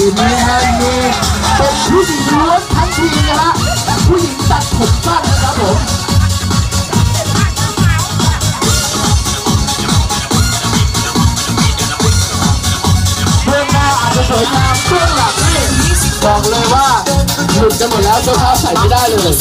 คืนนี้ฮะนี่เป็นผู้หญิงล้วนทั้งทีนะฮะผู้หญิงตัดผมสั้นนะครับผมเบื้องหน้าอาจจะสวยงามเบื้องหลังนี่บอกเลยว่าหลุดกันหมดแล้วเจ้าภาพใส่ไม่ได้เลย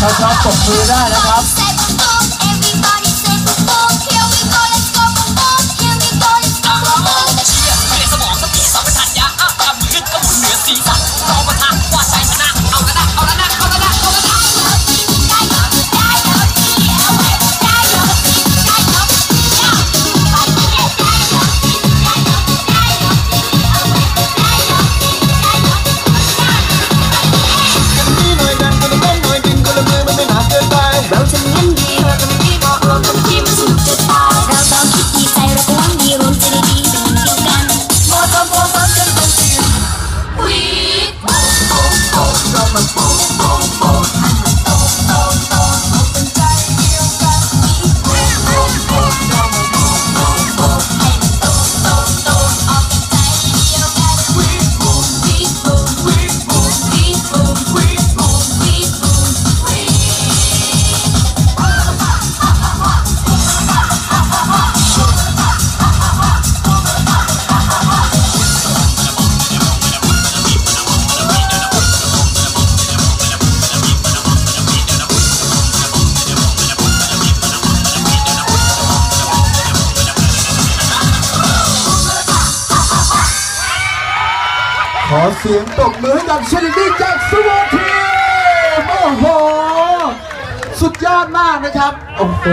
ชอบตบมือได้นะครับ ขอเสียงตบมือให้กับเชลิดี้จากสวอทีโอ้โห สุดยอดมากนะครับโอ้โห